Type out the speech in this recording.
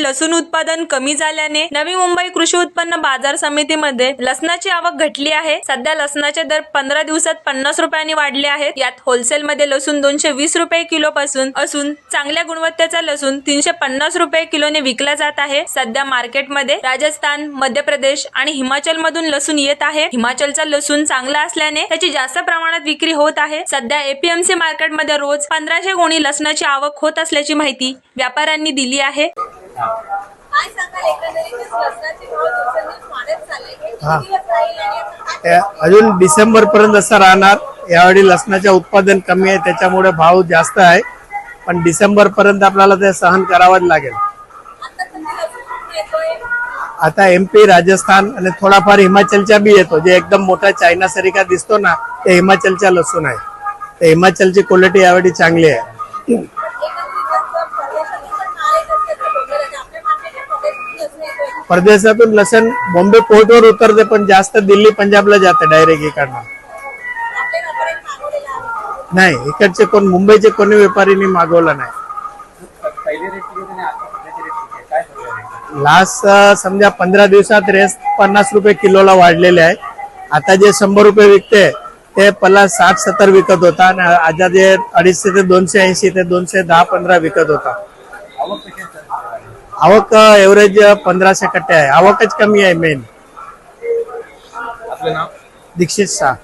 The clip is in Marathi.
लसूण उत्पादन कमी झाल्याने नवी मुंबई कृषी उत्पन्न बाजार समितीमध्ये लसणाची आवक घटली आहे. सध्या लसणाचे दर पंधरा दिवसात पन्नास रुपयांनी वाढले आहेत. यात होलसेल मध्ये लसूण दोनशे वीस रुपये किलो पासून असून चांगल्या गुणवत्तेचा लसूण तीनशे पन्नास रुपये किलोने विकला जात आहे. सध्या मार्केटमध्ये राजस्थान मध्य प्रदेश आणि हिमाचल मधून लसूण येत आहे. हिमाचलचा लसूण चांगला असल्याने त्याची जास्त प्रमाणात विक्री होत आहे. सध्या एपीएमसी मार्केटमध्ये रोज पंधराशे गोणी लसणाची आवक होत असल्याची माहिती व्यापाऱ्यांनी दिली आहे. अजून डिसेंबर पर्यंत असं राहणार. यावेळी लसणाचे उत्पादन कमी आहे त्याच्यामुळे भाव जास्त आहे. पण डिसेंबर पर्यंत आपल्याला ते सहन करावंच लागेल. आता एम पी राजस्थान आणि थोडाफार हिमाचलच्या बी येतो. जे एकदम मोठा चायना सारिका दिसतो ना ते हिमाचलच्या लसूण आहे. ते हिमाचलची क्वालिटी यावेळी चांगली आहे. परदेशातून लसण बॉम्बे पोर्टवर उतरते पण जास्त दिल्ली पंजाबला जाते डायरेक्ट इकडनं नाही इकडचे कोण मुंबईचे कोणी व्यापारीने मागवलं नाही. लास्ट समजा पंधरा दिवसात रेस पन्नास रुपये किलोला वाढलेले आहे. आता जे शंभर रुपये विकते ते पहिला साठ सत्तर विकत होता आणि आता जे अडीचशे ते दोनशे ऐंशी ते दोनशे दहा पंधरा विकत होता. आवक एव्हरेज पंधराशे कट्टे आहे. आवकच कमी आहे मेन आपलं नाव? दीक्षित शाह.